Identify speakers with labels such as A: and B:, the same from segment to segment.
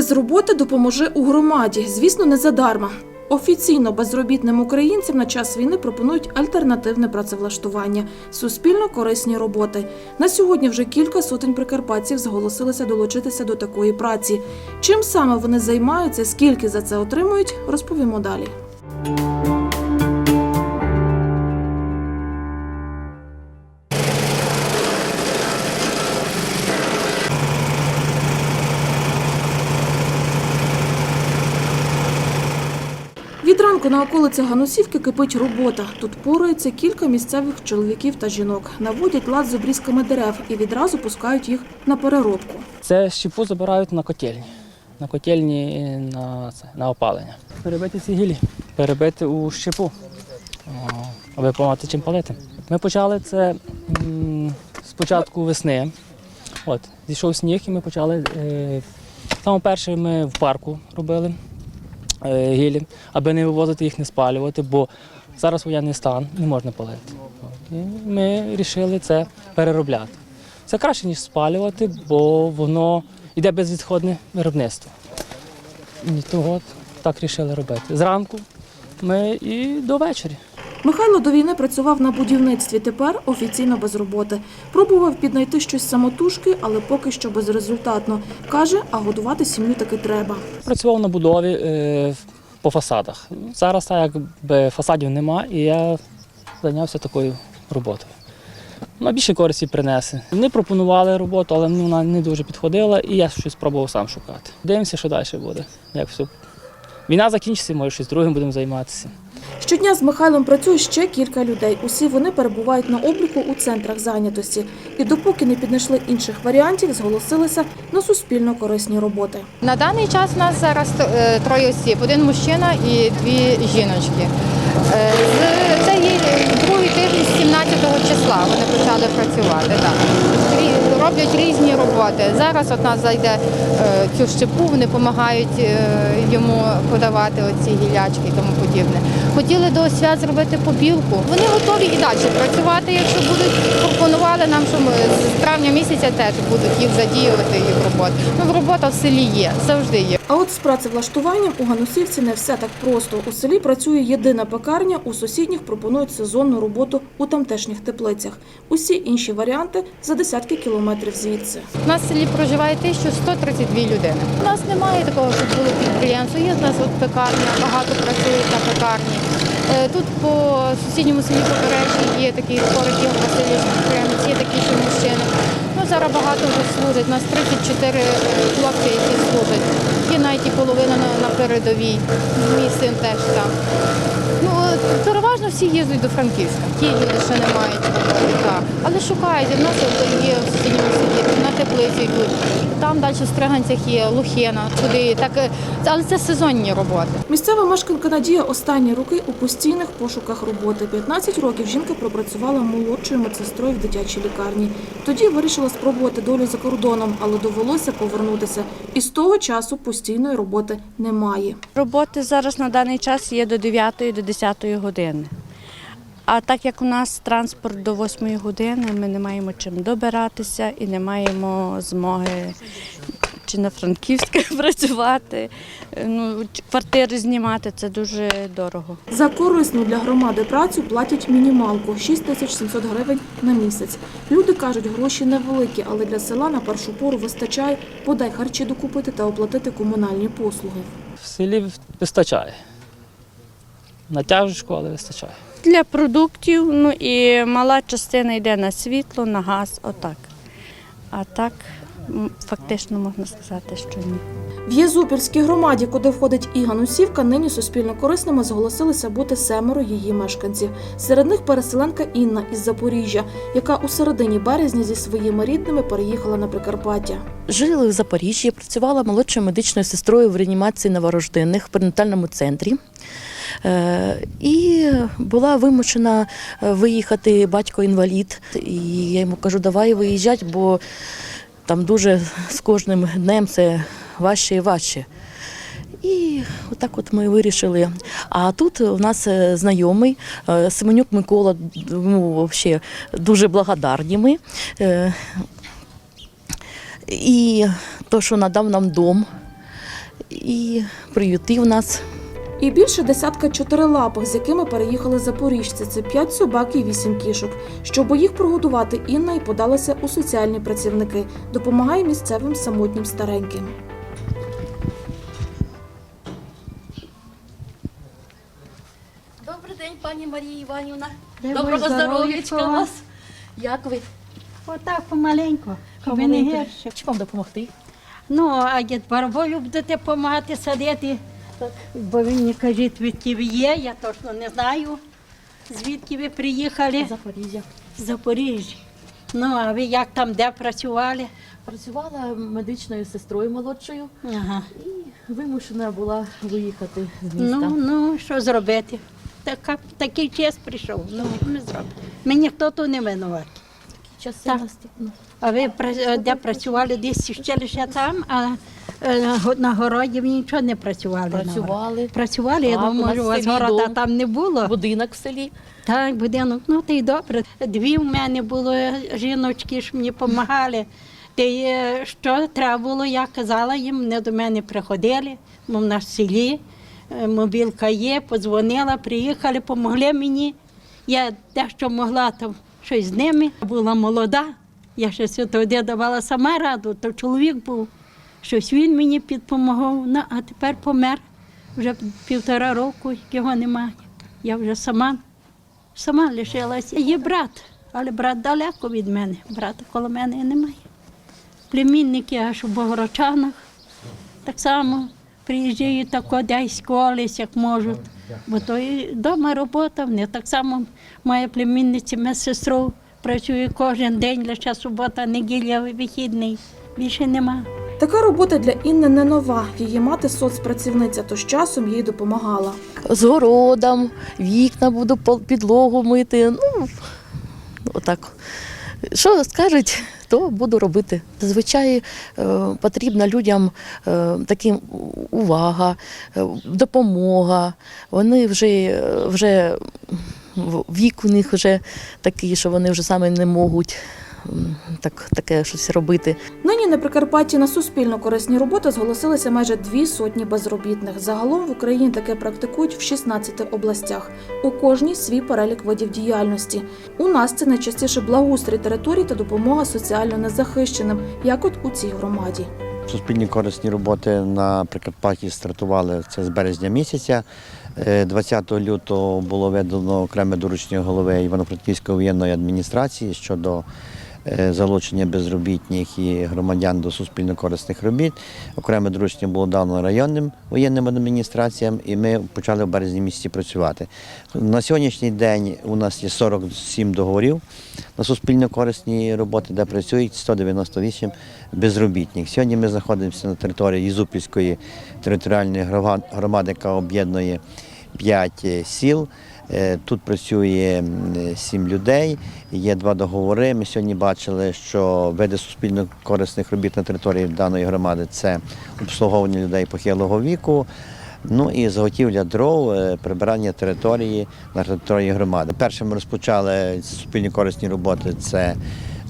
A: Без роботи допоможе у громаді. Звісно, не задарма. Офіційно безробітним українцям на час війни пропонують альтернативне працевлаштування, суспільно корисні роботи. На сьогодні вже кілька сотень прикарпатців зголосилися долучитися до такої праці. Чим саме вони займаються, скільки за це отримують, розповімо далі. Від ранку на околицях Ганусівки кипить робота. Тут порується кілька місцевих чоловіків та жінок. Наводять лад з обрізками дерев і відразу пускають їх на переробку.
B: Це щепу забирають на котельні. На котельні на, це, на опалення. Перебити ці гілі, перебити у щепу, аби помати чим палити. Ми почали це м, з початку весни. От, зійшов сніг і ми почали. Е, саме перше ми в парку робили е, гілі, аби не вивозити їх, не спалювати, бо зараз воєнний стан, не можна палити. І ми вирішили це переробляти. Це краще, ніж спалювати, бо воно йде безвідходне виробництво. І того так вирішили робити. Зранку ми і до вечора.
A: Михайло до війни працював на будівництві. Тепер офіційно без роботи. Пробував піднайти щось самотужки, але поки що безрезультатно. Каже, а годувати сім'ю таки треба.
B: Працював на будові е, по фасадах. Зараз так якби фасадів нема, і я зайнявся такою роботою. Вона більше користі принесе. Вони пропонували роботу, але вона не дуже підходила, і я щось спробував сам шукати. Дивимося, що далі буде. Як все. Війна закінчиться, може щось другим будемо займатися.
A: Щодня з Михайлом працює ще кілька людей. Усі вони перебувають на обліку у центрах зайнятості. І допоки не піднайшли інших варіантів, зголосилися на суспільно корисні роботи.
C: На даний час у нас зараз е, троє осіб, один мужчина і дві жіночки. Е, Це є другий тиждень з 17 числа вони почали працювати. Так. Роблять різні роботи. Зараз от нас зайде е, цю щепу, вони допомагають е, йому подавати оці гілячки і тому подібне. Хотіли до свят зробити побілку. Вони готові і далі працювати, якщо будуть пропонували нам, що ми з травня місяця теж будуть їх задіювати їх роботу. Ну, робота в селі є, завжди є.
A: А от з працевлаштуванням у Ганусівці не все так просто. У селі працює єдина пекарня, у сусідніх пропонують сезонну роботу у тамтешніх теплицях. Усі інші варіанти за десятки кілометрів звідси.
C: У нас в селі проживає 1132 людини. У нас немає такого, щоб було підприємство. Є в нас от пекарня, багато працюють на пекарні. Е, Тут по сусідньому селі Побережжі є такий Скорик Ігор Васильович підприємець, є такі, що мужчини. Ну, зараз багато вже служать. У нас 34 е, хлопці, які служать. Є навіть і половина на, на передовій. Мій син теж там. Переважно всі їздять до Франківська. Ті люди ще не мають так. Але шукають. У нас є в сусідньому селі, на теплицю йдуть. Там далі в Стриганцях є Лухина, туди. Так, е, але це сезонні роботи.
A: Місцева мешканка Надія останні роки у постійних пошуках роботи. 15 років жінка пропрацювала молодшою медсестрою в дитячій лікарні. Тоді вирішила спробувати долю за кордоном, але довелося повернутися. І з того часу постійної роботи немає.
D: Роботи зараз на даний час є до 9 до 10 години. А так як у нас транспорт до 8 години, ми не маємо чим добиратися і не маємо змоги чи на Франківське працювати, ну, квартири знімати це дуже дорого.
A: За корисну для громади працю платять мінімалку 6700 гривень на місяць. Люди кажуть, гроші невеликі, але для села на першу пору вистачає подай харчі докупити та оплатити комунальні послуги.
B: В селі вистачає. На тяжечку, але вистачає.
D: Для продуктів, ну і мала частина йде на світло, на газ, отак. А так фактично можна сказати, що ні.
A: В Єзупільській громаді, куди входить і Ганусівка, нині суспільно корисними зголосилися бути семеро її мешканців. Серед них переселенка Інна із Запоріжжя, яка у середині березня зі своїми рідними переїхала на Прикарпаття.
E: Жили в Запоріжжі, працювала молодшою медичною сестрою в реанімації новорождених в перинатальному центрі. Е, І була вимушена е, виїхати батько інвалід. І я йому кажу, давай виїжджати, бо там дуже з кожним днем це важче і важче. І отак от ми вирішили. А тут у нас е, знайомий е, Семенюк Микола, ну, взагалі дуже благодарні ми. Е, І то, що надав нам дом, і приютив нас.
A: І більше десятка чотирилапих, з якими переїхали запоріжці. Це п'ять собак і вісім кішок. Щоб їх прогодувати, Інна і подалася у соціальні працівники. Допомагає місцевим самотнім стареньким.
E: Добрий день, пані Марія Іванівна. Доброго здоров'ячка
F: здоров'ячка.
E: вас. Як ви?
F: Отак Помаленьку.
E: Чи вам допомогти?
F: Ну, а дід барвою будете допомагати садити. Бо ви мені кажіть, звідки ви є, я точно не знаю. Звідки ви приїхали?
E: Запоріжжя.
F: З Запоріжжя. Ну, а ви як там, де працювали?
E: Працювала медичною сестрою молодшою
F: Ага.
E: і вимушена була виїхати з міста.
F: Ну, ну, що зробити? Така, такий час прийшов. Ну, ми зробимо. Мені хто тут не винуват.
E: Часи
F: Так. А ви пра- де працювали десь ще лише там, а е, го- на городі ви нічого не працювали. на?
E: Працювали.
F: Працювали, я
E: Так, у
F: думаю,
E: нас
F: у вас
E: селі
F: города
E: дом.
F: там не було.
E: Будинок в селі.
F: Так, будинок, ну то й добре. Дві в мене було жіночки, що мені допомагали. Та й, е, що треба було, я казала їм, вони до мене приходили, бо в нас в селі е, мобілка є, подзвонила, приїхали, допомогли мені. Я дещо могла там щось з ними. Була молода, я ще все тоді давала сама раду, то чоловік був. Щось він мені підпомагав, а тепер помер. Вже півтора року його немає. Я вже сама сама лишилася. Є брат, але брат далеко від мене. Брата коло мене немає. Племінники аж у Богородчанах так само приїжджають тако десь колись, як можуть. Бо то і вдома робота, вони так само моя племінниця медсестру працює кожен день, лише субота, неділя, вихідний. Більше нема.
A: Така робота для Інни не нова. Її мати соцпрацівниця, тож часом їй допомагала.
E: З городом, вікна буду підлогу мити. Ну, отак. Що скажуть, то буду робити. Зазвичай е, потрібна людям е, таким увага, е, допомога. Вони вже, вже вік у них вже такий, що вони вже саме не можуть так, таке щось робити.
A: Нині на Прикарпатті на суспільно корисні роботи зголосилися майже дві сотні безробітних. Загалом в Україні таке практикують в 16 областях. У кожній свій перелік видів діяльності. У нас це найчастіше благоустрій територій та допомога соціально незахищеним, як от у цій громаді.
G: Суспільні корисні роботи на Прикарпатті стартували це з березня місяця. Е, 20 лютого було видано окреме доручення голови Івано-Франківської воєнної адміністрації щодо е, залучення безробітних і громадян до суспільно-корисних робіт. Окреме доручення було дано районним воєнним адміністраціям, і ми почали в березні місяці працювати. На сьогоднішній день у нас є 47 договорів на суспільно-корисні роботи, де працюють 198 безробітних. Сьогодні ми знаходимося на території Єзупільської територіальної громади, яка об'єднує 5 сіл. Е, Тут працює сім людей, є два договори. Ми сьогодні бачили, що види суспільно-корисних робіт на території даної громади це обслуговування людей похилого віку, ну і заготівля дров, е, прибирання території на території громади. Першим ми розпочали суспільні корисні роботи. Це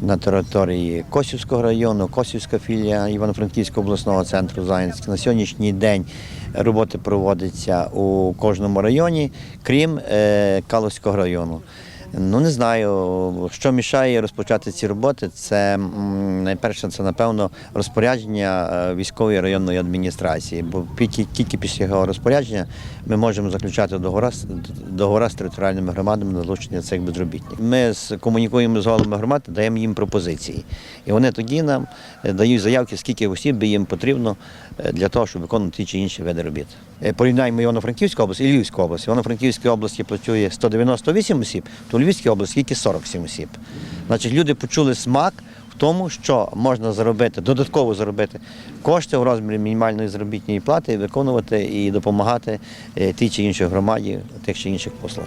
G: на території Косівського району, Косівська філія Івано-Франківського обласного центру Заїнськ. На сьогоднішній день роботи проводяться у кожному районі, крім е, Калузького району. Ну не знаю, що мішає розпочати ці роботи. Це найперше, це напевно розпорядження е, військової районної адміністрації. Бо тільки, після його розпорядження ми можемо заключати договори, з- територіальними громадами на залучення цих безробітних. Ми комунікуємо з головами громад, даємо їм пропозиції. І вони тоді нам е, дають заявки, скільки осіб їм потрібно е, для того, щоб виконувати ті чи інші види робіт. Е, Порівняємо Івано-Франківську область і Львівську область. В Івано-Франківській області працює 198 осіб, то в Львівській області тільки 47 осіб. Значить, люди почули смак в тому, що можна заробити, додатково заробити кошти у розмірі мінімальної заробітної плати виконувати і допомагати е, тій чи іншій громаді в тих чи інших послуг.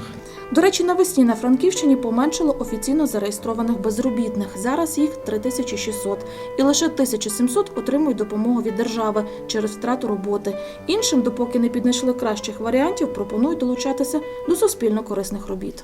A: До речі, навесні на Франківщині поменшало офіційно зареєстрованих безробітних. Зараз їх 3600. І лише 1700 отримують допомогу від держави через втрату роботи. Іншим, допоки не піднайшли кращих варіантів, пропонують долучатися до суспільно корисних робіт.